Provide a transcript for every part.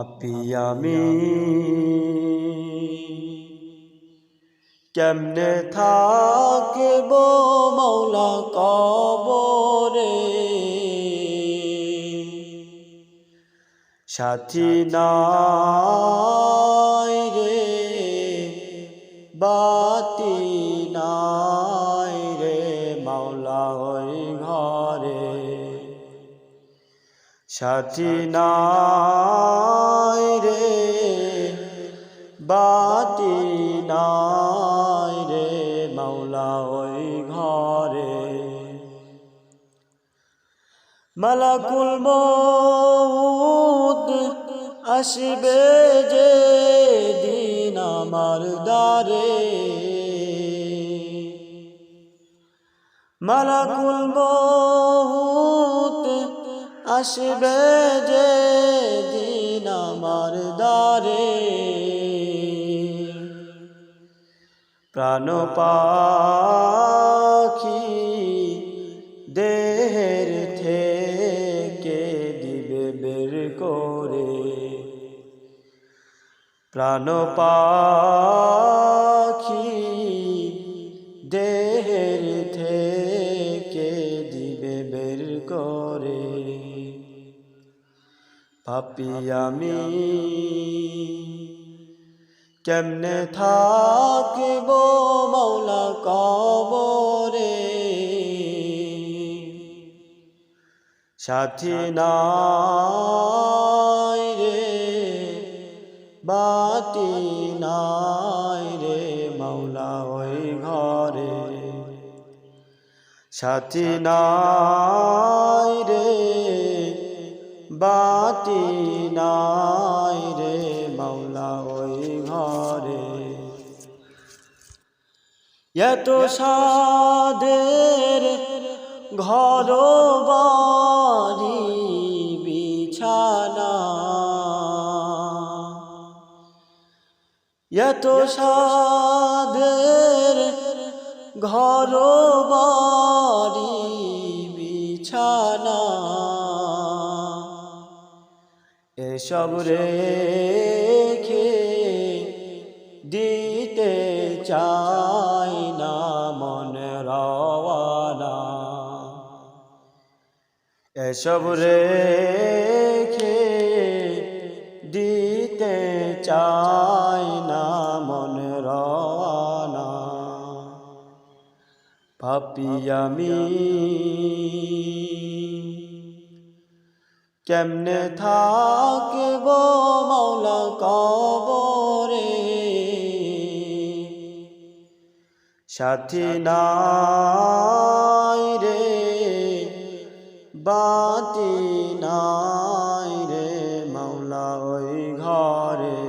পাপি আমি কেমনে থাকব মৌলা কবরে? সাথী নাই রে বাতি সাথী নাই রে বাতি নাই রে মাওলা ওই ঘরে। মালাকুল মৌত আসবে যে দিন আমার দ্বারে। মালাকুল মৌত আসবে যে দিন আমার দ্বারে। প্রাণ পাখি দেহের থেকে দিবে বের করে। প্রাণ পাখি দেহের থেকে দিবে বের করে। পাপি আমি কেমনে থাকিব মৌলা কবরে? সাথী নাই রে বাতি নাই রে মৌলা ওই ঘরে। সাথী নাই রে বাতি নাই রে মৌলা ওই ঘরে। এত সাদের ঘর বাড়ি বিছানা। এত সাদের ঘর বাড়ি বিছানা। এসব রেখে দিতে চাই না মনে রওয়ানা। এসব রেখে দিতে চাই না মনে রওয়ানা। পাপি আমি কেমনে থাকব মৌলা কবরে? সাথী নাই রে বাতি নাই রে মৌলা ওই ঘরে।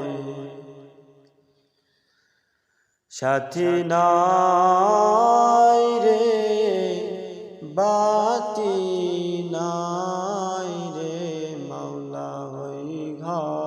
সাথী নাই রে বোঝা